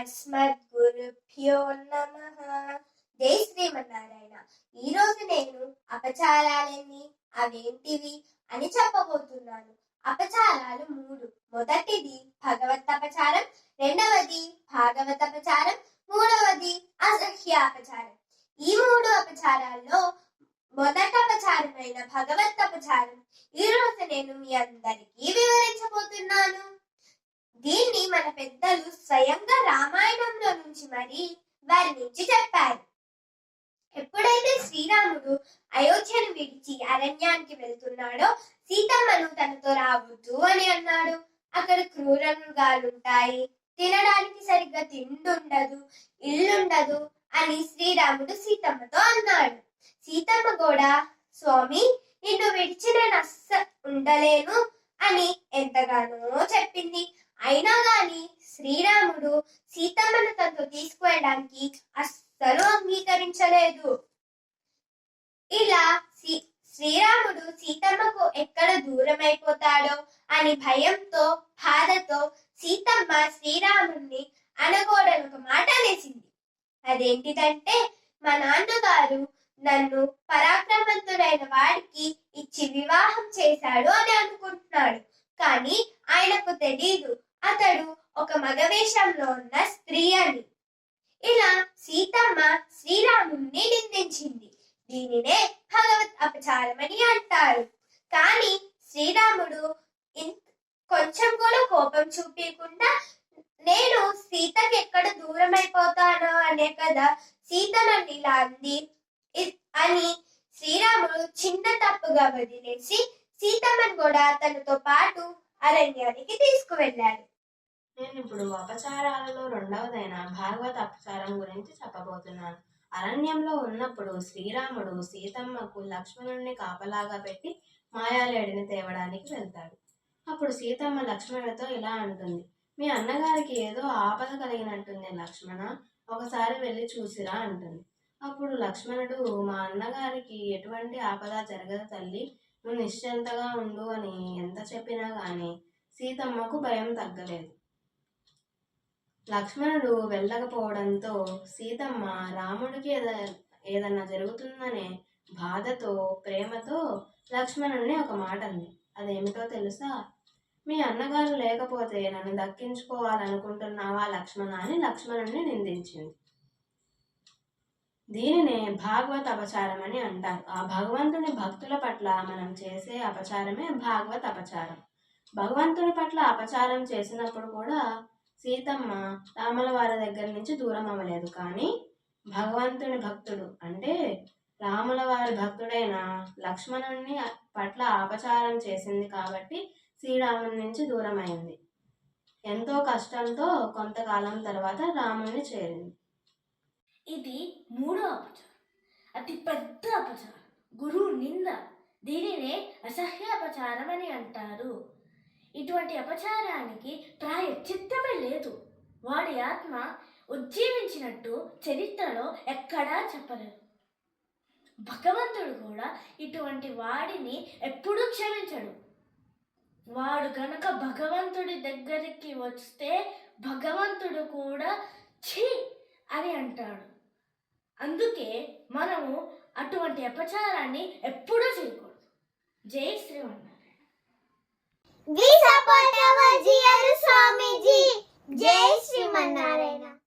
అస్మద్ నమ. జై శ్రీమన్నారాయణ. ఈ రోజు నేను అపచారాలన్నీ అవేంటివి అని చెప్పబోతున్నాను. అపచారాలు మూడు. మొదటిది భగవత్ అపచారం రెండవది భాగవత అపచారం మూడవది అసహ్య అపచారం ఈ మూడు అపచారాల్లో మొదట అపచారమైన భగవత్ అపచారం ఈ రోజు నేను మీ అందరికీ వివరించబోతున్నాను. దీన్ని మన పెద్దలు స్వయంగా రామాయణంలో నుంచి మరి వర్ణించి చెప్పారు. ఎప్పుడైతే శ్రీరాముడు అయోధ్యను విడిచి అరణ్యానికి వెళ్తున్నాడో సీతమ్మను తనతో రావద్దు అని అన్నాడు. అక్కడ క్రూరంగాలుంటాయి తినడానికి సరిగ్గా తిండుండదు ఇల్లుండదు అని శ్రీరాముడు సీతమ్మతో అన్నాడు. సీతమ్మ కూడా స్వామి నిన్ను విడిచి నేను అస్స ఉండలేను అని ఎంతగానో చెప్పింది. అయినా గాని శ్రీరాముడు సీతమ్మను తనతో తీసుకువెళ్ళడానికి అస్సలు అంగీకరించలేదు. ఇలా శ్రీరాముడు సీతమ్మకు ఎక్కడ దూరం అయిపోతాడో అని భయంతో బాధతో సీతమ్మ శ్రీరాముణ్ణి అనకూడని ఒక మాట అనేసింది. అదేంటిదంటే మా నాన్నగారు నన్ను పరాక్రమంతుడైన వాడికి ఇచ్చి వివాహం చేశాడు అని అనుకుంటున్నాడు. కానీ ఆయనకు తెలీదు. అతడు ఒక మగవేషంలో ఉన్న స్త్రీ అని ఇలా సీతమ్మ శ్రీరాముణ్ణి నిందించింది. దీనినే భగవత్ అపచారమని అంటారు. కానీ శ్రీరాముడు కొంచెం కూడా కోపం చూపించకుండా నేను సీతకి ఎక్కడ దూరం అయిపోతానో అనే కదా సీత నన్ను ఇలా అంది ఇ- అని శ్రీరాముడు చిన్న తప్పుగా వదిలేసి సీతమ్మను కూడా తనతో పాటు అరణ్యానికి తీసుకువెళ్ళాడు. నేను ఇప్పుడు అపచారాలలో రెండవదైన భాగవత అపచారం గురించి చెప్పబోతున్నాను. అరణ్యంలో ఉన్నప్పుడు శ్రీరాముడు సీతమ్మకు లక్ష్మణుడిని కాపలాగా పెట్టి మాయాలేడిని తేవడానికి వెళ్తాడు. అప్పుడు సీతమ్మ లక్ష్మణుడితో ఇలా అంటుంది మీ అన్నగారికి ఏదో ఆపద కలిగినట్టుంది లక్ష్మణ ఒకసారి వెళ్ళి చూసిరా అంటుంది. అప్పుడు లక్ష్మణుడు మా అన్నగారికి ఎటువంటి ఆపద జరగదు తల్లి నువ్వు నిశ్చింతగా ఉండు అని ఎంత చెప్పినా కానీ సీతమ్మకు భయం తగ్గలేదు. లక్ష్మణుడు వెళ్ళకపోవడంతో సీతమ్మ రాముడికి ఏద ఏదన్నా జరుగుతుందనే బాధతో ప్రేమతో లక్ష్మణుడిని ఒక మాట అంది. అదేమిటో తెలుసా? మీ అన్నగారు లేకపోతే నన్ను దక్కించుకోవాలనుకుంటున్నావా లక్ష్మణ అని లక్ష్మణుడిని నిందించింది. దీనినే భాగవత అపచారం అని అంటారు. ఆ భగవంతుని భక్తుల పట్ల మనం చేసే అపచారమే భాగవత అపచారం. భగవంతుని పట్ల అపచారం చేసినప్పుడు కూడా సీతమ్మ రాముల వారి దగ్గర నుంచి దూరం అవ్వలేదు. కానీ భగవంతుని భక్తుడు అంటే రాముల వారి భక్తుడైన లక్ష్మణుని పట్ల అపచారం చేసింది కాబట్టి శ్రీరాముని నుంచి దూరమైంది. ఎంతో కష్టంతో కొంతకాలం తర్వాత రాముని చేరింది. ఇది మూడో అపచారం. అతి పెద్ద అపచారం. గురువు నింద. దీనినే అసహ్య అపచారం అని అంటారు. ఇటువంటి అపచారానికి ప్రాయచిత్తమే లేదు. వాడి ఆత్మ ఉజ్జీవించినట్టు చరిత్రలో ఎక్కడా చెప్పలేదు. భగవంతుడు కూడా ఇటువంటి వాడిని ఎప్పుడూ క్షమించడు. వాడు గనక భగవంతుడి దగ్గరికి వస్తే భగవంతుడు కూడా ఛీ అని అంటాడు. అందుకే మనము అటువంటి అపచారాన్ని ఎప్పుడూ చేయకూడదు. జై Srimannarayana. We support our dear Swamiji. జై శ్రీమన్నారాయణ